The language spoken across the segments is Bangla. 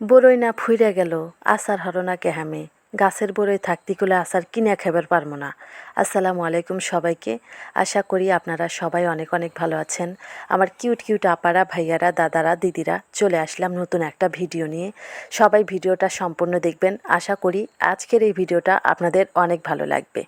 বরই না ফুইরা গেল, আসার হর না কেহামে গাছের বরই থাকতে গেলে আসার কিনে খেবার পারব না। আসসালামু আলাইকুম সবাইকে। আশা করি আপনারা সবাই অনেক অনেক ভালো আছেন। আমার কিউট কিউট আপারা, ভাইয়ারা, দাদারা, দিদিরা চলে আসলাম নতুন একটা ভিডিও নিয়ে। সবাই ভিডিওটা সম্পূর্ণ দেখবেন। আশা করি আজকের এই ভিডিওটা আপনাদের অনেক ভালো লাগবে।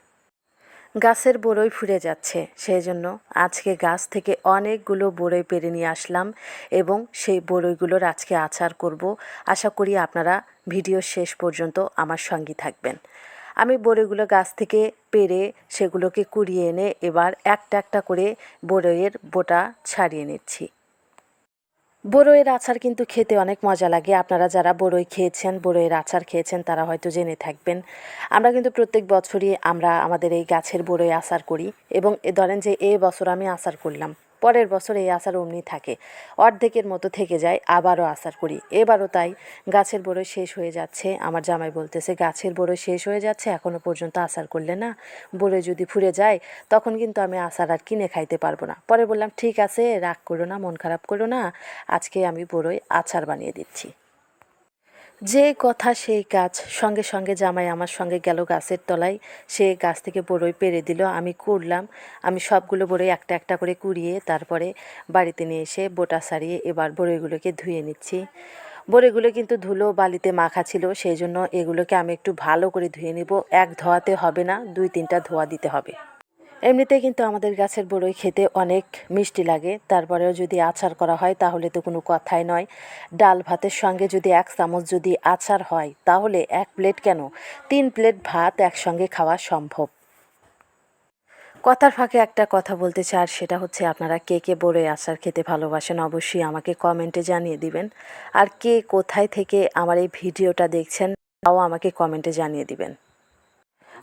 গাছের বড়ই ফুরে যাচ্ছে সেই জন্য আজকে গাছ থেকে অনেকগুলো বড়ই পেরে নিয়ে আসলাম এবং সেই বড়ইগুলোর আজকে আচার করব। আশা করি আপনারা ভিডিও শেষ পর্যন্ত আমার সঙ্গে থাকবেন। আমি বড়ইগুলো গাছ থেকে পেরে সেগুলোকে কুড়িয়ে এনে এবার একটা একটা করে বড়ইয়ের বোটা ছাড়িয়ে নিচ্ছি। বড়ইয়ের আচার কিন্তু খেতে অনেক মজা লাগে। আপনারা যারা বড়ই খেয়েছেন, বড়ইয়ের আচার খেয়েছেন, তারা হয়তো জেনে থাকবেন। আমরা কিন্তু প্রত্যেক বছরই আমরা আমাদের এই গাছের বড়ই আচার করি এবং এ ধরেন যে এ বছর আমি আচার করলাম। পরের বছর এই আচার অমনি থাকে। অর্ধেকের মতো থেকে যায়, আবারও আচার করি। এবারও তাই, গাছের বড়ই শেষ হয়ে যাচ্ছে। আমার জামাই বলতেছে, গাছের বড়ই শেষ হয়ে যাচ্ছে এখনও পর্যন্ত আচার করলে না? বড়ই যদি ফুরে যায়, তখন কিন্তু আমি আচার আর কিনে খাইতে পারব না। পরে বললাম, ঠিক আছে, রাগ করো না, মন খারাপ করো না। আজকে আমি বড়ই আচার বানিয়ে দিচ্ছি। যে কথা সেই কাজ সঙ্গে সঙ্গে জামাই আমার সঙ্গে গেল গাছের তলায়। সে গাছ থেকে বড়ই পেরে দিল, আমি কুড়লাম আমি সবগুলো বড়ই একটা একটা করে কুড়িয়ে তারপরে বাড়িতে নিয়ে এসে বোটা সারিয়ে এবার বড়ইগুলোকে ধুয়ে নিচ্ছি। বড়িগুলো কিন্তু ধুলো বালিতে মাখা ছিল, সেই জন্য এগুলোকে আমি একটু ভালো করে ধুয়ে নিব। এক ধোয়াতে হবে না, দুই তিনটা ধোয়া দিতে হবে। এমনিতে কিন্তু আমাদের গাছের বড়ই খেতে অনেক মিষ্টি লাগে। তারপরেও যদি আচার করা হয়, তাহলে তো কোনো কথাই নয়। ডাল ভাতের সঙ্গে যদি এক চামচ যদি আচার হয়, তাহলে এক প্লেট কেন? তিন প্লেট ভাত একসঙ্গে খাওয়া সম্ভব। কথার ফাঁকে একটা কথা বলতে চাই, আর সেটা হচ্ছে, আপনারা কে কে বড়ই আচার খেতে ভালোবাসেন, অবশ্যই আমাকে কমেন্টে জানিয়ে দিবেন। আর কে কোথায় থেকে আমার এই ভিডিওটা দেখছেন, তাও আমাকে কমেন্টে জানিয়ে দিবেন।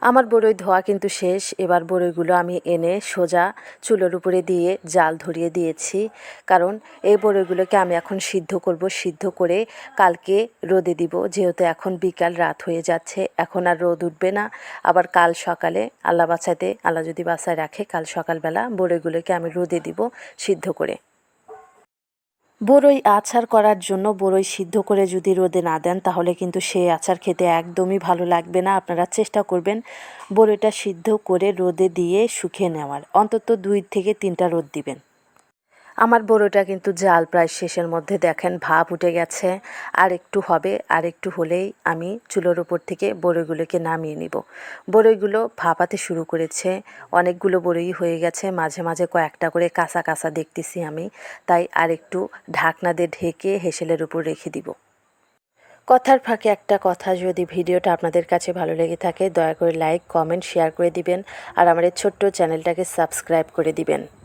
আমার বড়ই ধোয়া কিন্তু শেষ। এবার বড়ইগুলো আমি এনে সোজা চুলোর উপরে দিয়ে জাল ধরিয়ে দিয়েছি। কারণ এই বড়ইগুলোকে আমি এখন সিদ্ধ করব, সিদ্ধ করে কালকে রোদে দিব। যেহেতু এখন বিকাল, রাত হয়ে যাচ্ছে, এখন আর রোদ উঠবে না। আবার কাল সকালে আল্লাহ বাঁচাতে আল্লাহ যদি বাসায় রাখে, কাল সকালবেলা বড়ইগুলোকে আমি রোদে দিব সিদ্ধ করে। বড়ই আচার করার জন্য বড়ই সিদ্ধ করে যদি রোদে না দেন, তাহলে কিন্তু সেই আচার খেতে একদমই ভালো লাগবে না। আপনারা চেষ্টা করবেন বড়ইটা সিদ্ধ করে রোদে দিয়ে শুকিয়ে নেওয়ার। অন্তত দুই থেকে তিনটা রোদ দিবেন। আমার বড়োটা কিন্তু জাল প্রায় শেষের মধ্যে দেখেন ভাপ উঠে গেছে। আর একটু হবে, আর একটু হলেই আমি চুলোর ওপর থেকে বড়ইগুলোকে নামিয়ে নিব। বড়ইগুলো ভাপাতে শুরু করেছে, অনেকগুলো বড়ই হয়ে গেছে, মাঝে মাঝে কয়েকটা করে কাঁচা কাঁচা দেখতেছি আমি। তাই আর একটু ঢাকনা দিয়ে ঢেকে হেসেলের উপর রেখে দিব। কথার ফাঁকে একটা কথা, যদি ভিডিওটা আপনাদের কাছে ভালো লেগে থাকে, দয়া করে লাইক, কমেন্ট, শেয়ার করে দিবেন। আর আমার ছোট্ট চ্যানেলটাকে সাবস্ক্রাইব করে দিবেন।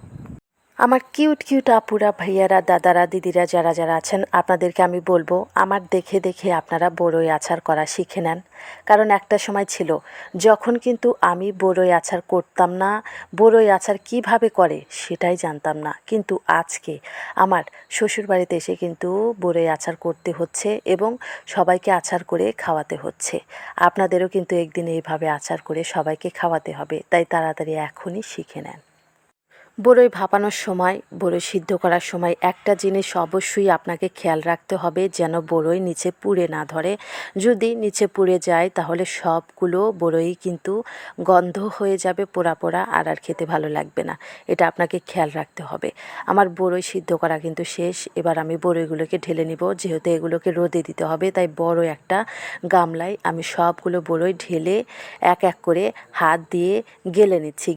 আমার কিউট কিউট আপুরা, ভাইয়ারা, দাদারা, দিদিরা যারা যারা আছেন, আপনাদেরকে আমি বলব, আমার দেখে দেখে আপনারা বড়ই আচার করা শিখে নেন। কারণ একটা সময় ছিল, যখন কিন্তু আমি বড়ই আচার করতাম না, বড়ই আচার কীভাবে করে সেটাই জানতাম না। কিন্তু আজকে আমার শ্বশুরবাড়িতে এসে কিন্তু বড়ই আচার করতে হচ্ছে এবং সবাইকে আচার করে খাওয়াতে হচ্ছে। আপনাদেরও কিন্তু একদিন এইভাবে আচার করে সবাইকে খাওয়াতে হবে, তাই তাড়াতাড়ি এখনই শিখে নেন। বড়ই ভাপানোর সময়, বড়ই সিদ্ধ করার সময় একটা জিনিস অবশ্যই আপনাকে খেয়াল রাখতে হবে যেন বড়ই নিচে পুড়ে না ধরে। যদি নিচে পুড়ে যায় তাহলে সবগুলো বড়ই কিন্তু গন্ধ হয়ে যাবে পোড়া পোড়া আর আর খেতে ভালো লাগবে না। এটা আপনাকে খেয়াল রাখতে হবে। আমার বড়ই সিদ্ধ করা কিন্তু শেষ। এবার আমি বড়ইগুলোকে ঢেলে নিব। যেহেতু এগুলোকে রোদে দিতে হবে, তাই বড় একটা গামলায় আমি সবগুলো বড়ই ঢেলে এক এক করে হাত দিয়ে গেলে নিচ্ছি।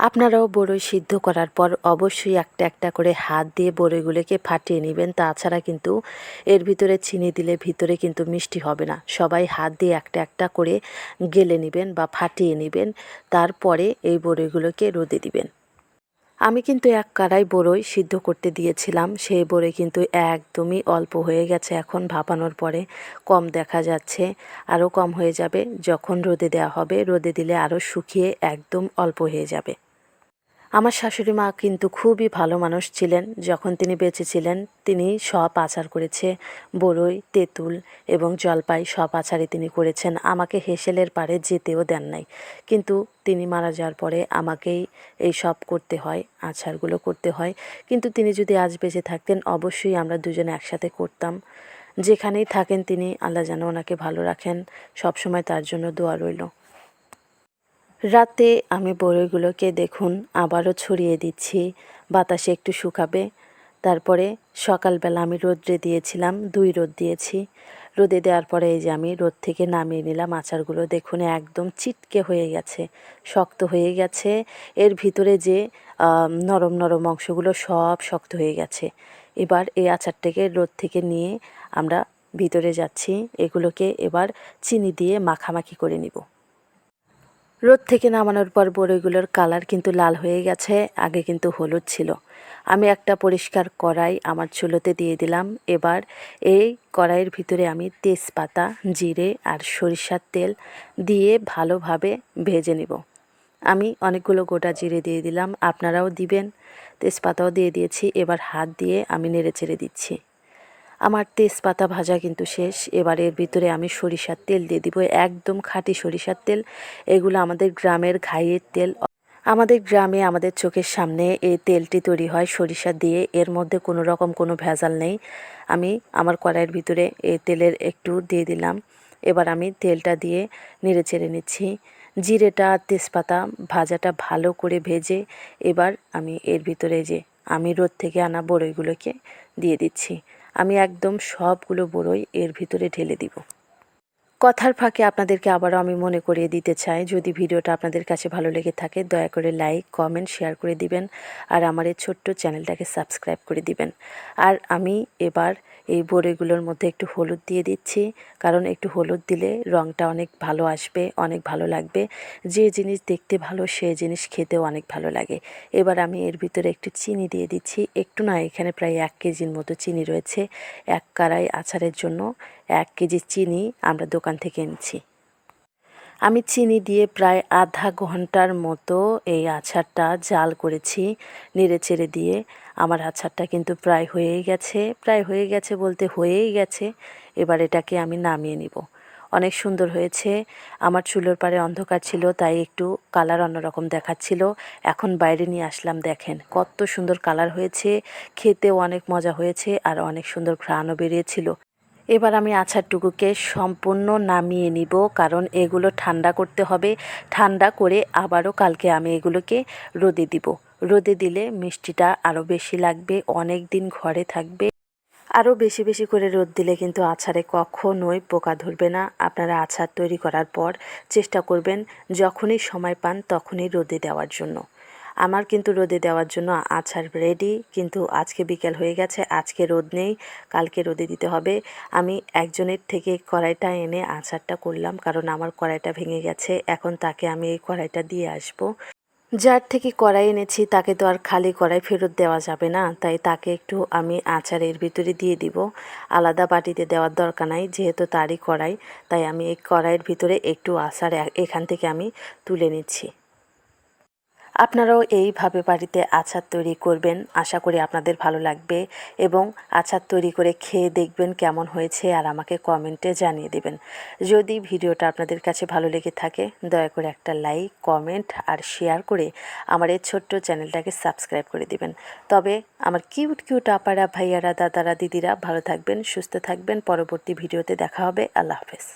আপনারাও বড়ই সিদ্ধ করার পর অবশ্যই একটা একটা করে হাত দিয়ে বড়ইগুলোকে ফাটিয়ে নেবেন। তাছাড়া কিন্তু এর ভিতরে চিনি দিলে ভিতরে কিন্তু মিষ্টি হবে না। সবাই হাত দিয়ে একটা একটা করে গেলে নেবেন বা ফাটিয়ে নেবেন। তারপরে এই বড়ইগুলোকে রোদে দিবেন। আমি কিন্তু এক কারাই বড়ই সিদ্ধ করতে দিয়েছিলাম। সেই বড়ই কিন্তু একদমই অল্প হয়ে গেছে এখন ভাপানোর পরে। কম দেখা যাচ্ছে, আরও কম হয়ে যাবে। যখন রোদে দেওয়া হবে, রোদে দিলে আরও শুকিয়ে একদম অল্প হয়ে যাবে। আমার শাশুড়ি মা কিন্তু খুবই ভালো মানুষ ছিলেন। যখন তিনি বেঁচে ছিলেন, তিনি সব আচার করেছে বড়ই তেঁতুল এবং জলপাই সব আচারই তিনি করেছেন। আমাকে হেসেলের পারে যেতেও দেন নাই। কিন্তু তিনি মারা যাওয়ার পরে আমাকেই এই সব করতে হয়, আচারগুলো করতে হয়। কিন্তু তিনি যদি আজ বেঁচে থাকতেন, অবশ্যই আমরা দুজনে একসাথে করতাম। যেখানেই থাকেন তিনি, আল্লাহ যেন ওনাকে ভালো রাখেন। সবসময় তার জন্য দোয়া রইল। রাতে আমি বড়ইগুলোকে দেখুন আবারও ছড়িয়ে দিচ্ছি। বাতাসে একটু শুকাবে। তারপরে সকালবেলা আমি রোদ্রে দিয়েছিলাম, দুই রোদ দিয়েছি। রোদে দেওয়ার পরে এই যে আমি রোদ থেকে নামিয়ে নিলাম, আচারগুলো দেখুন একদম চিটকে হয়ে গেছে, শক্ত হয়ে গেছে। এর ভিতরে যে নরম নরম অংশগুলো সব শক্ত হয়ে গেছে। এবার এই আচারটাকে রোদ থেকে নিয়ে আমরা ভিতরে যাচ্ছি। এগুলোকে এবার চিনি দিয়ে মাখামাখি করে নিব। রোদ থেকে নামানোর পর বড়ইগুলোর কালার কিন্তু লাল হয়ে গেছে, আগে কিন্তু হলুদ ছিল। আমি একটা পরিষ্কার কড়াই আমার চুলোতে দিয়ে দিলাম। এবার এই কড়াইয়ের ভিতরে আমি তেজপাতা, জিরে আর সরিষার তেল দিয়ে ভালোভাবে ভেজে নিব। আমি অনেকগুলো গোটা জিরে দিয়ে দিলাম, আপনারাও দিবেন। তেজপাতাও দিয়ে দিয়েছি, এবার হাত দিয়ে আমি নেড়ে চেড়ে দিচ্ছি। আমার তেজপাতা ভাজা কিন্তু শেষ। এবার এর ভিতরে আমি সরিষার তেল দিয়ে দিব, একদম খাঁটি সরিষার তেল। এগুলো আমাদের গ্রামের ঘাইয়ের তেল। আমাদের গ্রামে আমাদের চোখের সামনে এই তেলটি তৈরি হয় সরিষা দিয়ে। এর মধ্যে কোনো রকম কোনো ভেজাল নেই। আমি আমার কড়াইয়ের ভিতরে এই তেলের একটু দিয়ে দিলাম। এবার আমি তেলটা দিয়ে নেড়ে চেড়ে নিচ্ছি। জিরেটা আর তেজপাতা ভাজাটা ভালো করে ভেজে এবার আমি এর ভিতরে যে আমি রোদ থেকে আনা বড়ইগুলোকে দিয়ে দিচ্ছি। আমি একদম সবগুলো বড়ই এর ভিতরে ঢেলে দিব। কথার ফাঁকে আপনাদেরকে আবারও আমি মনে করিয়ে দিতে চাই, যদি ভিডিওটা আপনাদের কাছে ভালো লেগে থাকে, দয়া করে লাইক, কমেন্ট, শেয়ার করে দিবেন, আর আমার এই ছোট্ট চ্যানেলটাকে সাবস্ক্রাইব করে দিবেন। আর আমি এবার এই বড়িগুলোর মধ্যে একটু হলুদ দিয়ে দিচ্ছি। কারণ একটু হলুদ দিলে রঙটা অনেক ভালো আসবে, অনেক ভালো লাগবে। যে জিনিস দেখতে ভালো, সে জিনিস খেতেও অনেক ভালো লাগে। এবার আমি এর ভিতরে একটু চিনি দিয়ে দিচ্ছি। একটু না, এখানে প্রায় এক কেজির মতো চিনি রয়েছে। এক কারাই আচারের জন্য এক কেজি চিনি আমরা দোকান থেকে এনেছি। আমি চিনি দিয়ে প্রায় আধা ঘণ্টার মতো এই আচারটা জাল করেছি নেড়ে চেড়ে দিয়ে। আমার আচারটা কিন্তু প্রায় হয়েই গেছে, প্রায় হয়ে গেছে বলতে হয়েই গেছে। এবার এটাকে আমি নামিয়ে নিব। অনেক সুন্দর হয়েছে। আমার চুলোর পাড়ে অন্ধকার ছিল, তাই একটু কালার অন্যরকম দেখাচ্ছিল। এখন বাইরে নিয়ে আসলাম, দেখেন কত সুন্দর কালার হয়েছে। খেতেও অনেক মজা হয়েছে আর অনেক সুন্দর ঘ্রাণও বেরিয়েছিল। এবার আমি আচারটুকুকে সম্পূর্ণ নামিয়ে নিব, কারণ এগুলো ঠান্ডা করতে হবে। ঠান্ডা করে আবারও কালকে আমি এগুলোকে রোদে দিব। রোদে দিলে মিষ্টিটা আরও বেশি লাগবে, অনেক দিন ঘরে থাকবে। আরও বেশি বেশি করে রোদ দিলে কিন্তু আচারে কখনোই পোকা ধরবে না। আপনারা আচার তৈরি করার পর চেষ্টা করবেন যখনই সময় পান তখনই রোদে দেওয়ার জন্য। আমার কিন্তু রোদে দেওয়ার জন্য আছার রেডি কিন্তু আজকে বিকেল হয়ে গেছে, আজকে রোদ নেই, কালকে রোদে দিতে হবে। আমি একজনের থেকে কড়াইটা এনে আছারটা করলাম, কারণ আমার কড়াইটা ভেঙে গেছে, এখন তাকে আমি এই কড়াইটা দিয়ে আসব। যার থেকে কড়াই এনেছি, তাকে তো আর খালি কড়াই ফেরত দেওয়া যাবে না, তাই তাকে একটু আমি আচারের ভিতরে দিয়ে দিব। আলাদা বাটিতে দেওয়ার দরকার নাই, যেহেতু তারই কড়াই, তাই আমি এই কড়াইয়ের ভিতরে একটু আচার এখান থেকে আমি তুলে নিচ্ছি। আপনারাও এইভাবে বাড়িতে আচার তৈরি করবেন। আশা করি আপনাদের ভালো লাগবে এবং আচার তৈরি করে খেয়ে দেখবেন কেমন হয়েছে আর আমাকে কমেন্টে জানিয়ে দেবেন। যদি ভিডিওটা আপনাদের কাছে ভালো লেগে থাকে, দয়া করে একটা লাইক, কমেন্ট আর শেয়ার করে আমার এই ছোট্ট চ্যানেলটাকে সাবস্ক্রাইব করে দিবেন। তবে আমার কিউট কিউট আপারা ভাইয়ারা, দাদারা, দিদিরা ভালো থাকবেন, সুস্থ থাকবেন। পরবর্তী ভিডিওতে দেখা হবে। আল্লাহ হাফেজ।